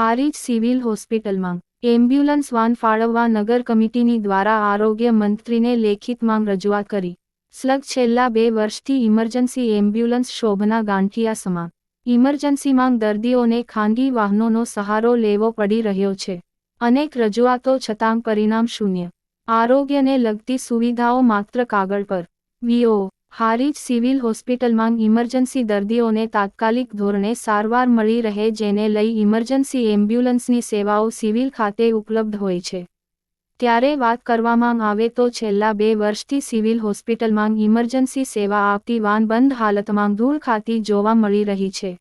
Harij civil હોસ્પિટલમાં ambulance van ફાળવવા નગર કમિટીની દ્વારા આરોગ્ય મંત્રીને લેખિત માંગ રજૂઆત કરી. સ્લગ છેલ્લા બે વર્ષથી ઇમરજન્સી એમ્બ્યુલન્સ શોભના ગાંઠિયા સમા ઇમરજન્સી માંગ દર્દીઓને ખાનગી વાહનોનો સહારો લેવો પડી રહ્યો છે. અનેક રજૂઆતો છતાં પરિણામ શૂન્ય. આરોગ્યને લગતી સુવિધાઓ માત્ર કાગળ પર. વીઓ હારીજ સિવિલ હોસ્પિટલમાં ઇમરજન્સી દર્દીઓને તાત્કાલિક ધોરણે સારવાર મળી રહે જેને લઈ ઇમરજન્સી એમ્બ્યુલન્સની સેવાઓ સિવિલ ખાતે ઉપલબ્ધ હોય છે. ત્યારે વાત કરવામાં આવે તો છેલ્લા બે વર્ષથી સિવિલ હોસ્પિટલમાં ઇમરજન્સી સેવા આપતી વાન બંધ હાલતમાં ધૂળ ખાતી જોવા મળી રહી છે.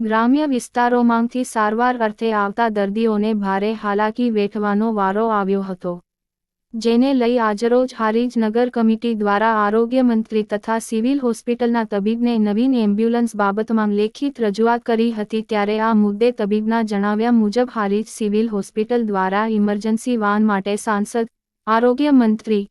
ગ્રામ્ય વિસ્તારોમાંથી સારવાર અર્થે આવતા દર્દીઓને ભારે હાલાકી વેઠવાનો વારો આવ્યો હતો. જેને લઈ આજરોજ હારીજ નગર કમિટી દ્વારા આરોગ્ય મંત્રી તથા સિવિલ હોસ્પિટલના તબીબને નવીન એમ્બ્યુલન્સ બાબતમાં લેખિત રજૂઆત કરી હતી ત્યારે આ મુદ્દે તબીબના જણાવ્યા મુજબ હારીજ સિવિલ હોસ્પિટલ દ્વારા ઇમરજન્સી વાન માટે સાંસદ, આરોગ્ય મંત્રી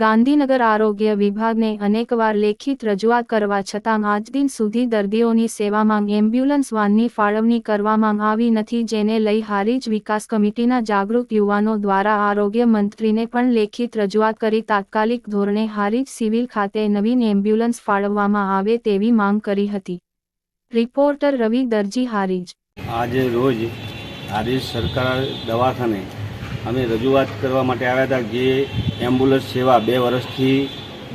ગાંધીનગર આરોગ્ય વિભાગને અનેકવાર લેખિત રજૂઆત કરવા છતાં આજ દિન સુધી દર્દીઓની સેવામાં એમ્બ્યુલન્સ વાનની ફાળવણી કરવામાં આવી નથી, જેને લઈ હારીજ વિકાસ કમિટીના જાગૃત યુવાનો દ્વારા આરોગ્ય મંત્રીને પણ લેખિત રજૂઆત કરી તાત્કાલિક ધોરણે હારીજ સિવિલ ખાતે નવીન એમ્બ્યુલન્સ ફાળવવામાં આવે તેવી માંગ કરી હતી. રિપોર્ટર રવિ દરજી હારીજ. આજે રોજ હારીજ સરકાર દવાખાને અમે રજૂઆત કરવા માટે આવ્યા હતા જે એમ્બ્યુલન્સ સેવા બે વર્ષથી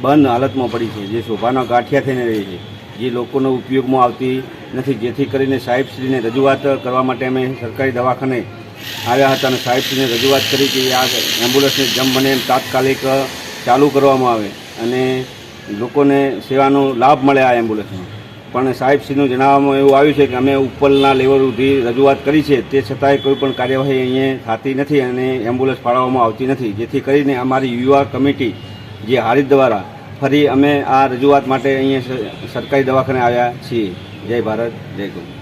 બંધ હાલતમાં પડી છે, જે શોભાના ગાંઠિયા થઈને રહી છે, જે લોકોનો ઉપયોગમાં આવતી નથી. જેથી કરીને સાહેબશ્રીને રજૂઆત કરવા માટે અમે સરકારી દવાખાને આવ્યા હતા અને સાહેબશ્રીને રજૂઆત કરી કે આ એમ્બ્યુલન્સને જેમ બને એમ તાત્કાલિક ચાલુ કરવામાં આવે અને લોકોને સેવાનો લાભ મળે આ એમ્બ્યુલન્સનો પણ સાહેબશ્રીનું જણાવવામાં એવું આવ્યું છે કે અમે ઉપરના લેવલ સુધી રજૂઆત કરી છે. તે છતાંય કોઈ પણ કાર્યવાહી અહીંયા થતી નથી અને એમ્બ્યુલન્સ ફાળવવામાં આવતી નથી. જેથી કરીને અમારી યુવા કમિટી જે હારીજ દ્વારા ફરી અમે આ રજૂઆત માટે અહીંયા સરકારી દવાખાને આવ્યા છીએ. જય ભારત, જય ગૌ